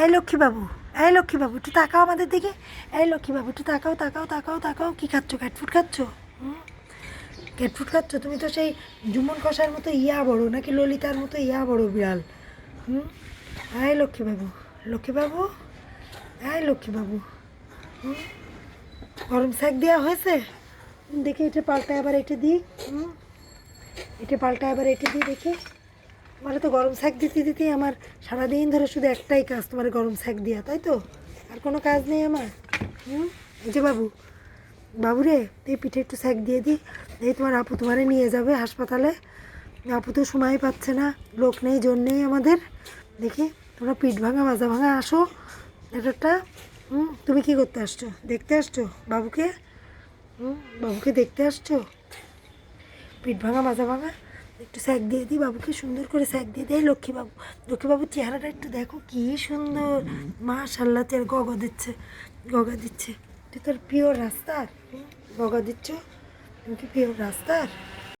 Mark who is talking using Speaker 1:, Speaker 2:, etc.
Speaker 1: এই লক্ষ্মীবাবু এই লক্ষ্মীবাবু, একটু তাকাও আমাদের দিকে। এই লক্ষ্মীবাবু, একটু তাকাও তাকাও তাকাও তাকাও। কী খাচ্ছ? ক্যাটফুট খাচ্ছ? হুম? ক্যাটফুট খাচ্ছ? তুমি তো সেই জুমন কষার মতো ইয়া বড়, নাকি ললিতার মতো ইয়া বড় বিড়াল? হুম? এই লক্ষ্মীবাবু লক্ষ্মীবাবু, এই লক্ষ্মীবাবু। হুম? গরম শাক দেওয়া হয়েছে? দেখি, এটা পাল্টা আবার এটা দিই। হুম? এটা পাল্টা আবার এটা দিই, দেখি। মানে তো গরম শাক দিতে দিতে আমার সারাদিন ধরে শুধু একটাই কাজ, তোমার গরম শাক দেওয়া তাই তো? আর কোনো কাজ নেই আমার? হুম? এই যে বাবু বাবু রে, এই পিঠে একটু শাক দিয়ে দিই এই তোমার আপু তোমারে নিয়ে যাবে হাসপাতালে। আপু তো সময় পাচ্ছে না, লোক নেই জোর নেই আমাদের। দেখি, তোমরা পিঠ ভাঙা, মাজা ভাঙা, আসো। একটা হুম? তুমি কি করতে আসছো? দেখতে আসছো বাবুকে? হুম? বাবুকে দেখতে আসছো? পিঠ ভাঙা, মাজা ভাঙা? একটু স্যাক দিয়ে দিই বাবুকে, সুন্দর করে স্যাক দিয়ে দেয় লক্ষ্মীবাবু। লক্ষ্মীবাবুর চেহারাটা একটু দেখো, কি সুন্দর। মাশাল্লাহ তের গগা দিচ্ছে গগা দিচ্ছে। তোর পিওর রাস্তার? গগা দিচ্ছ? তুমি কি পিওর রাস্তার?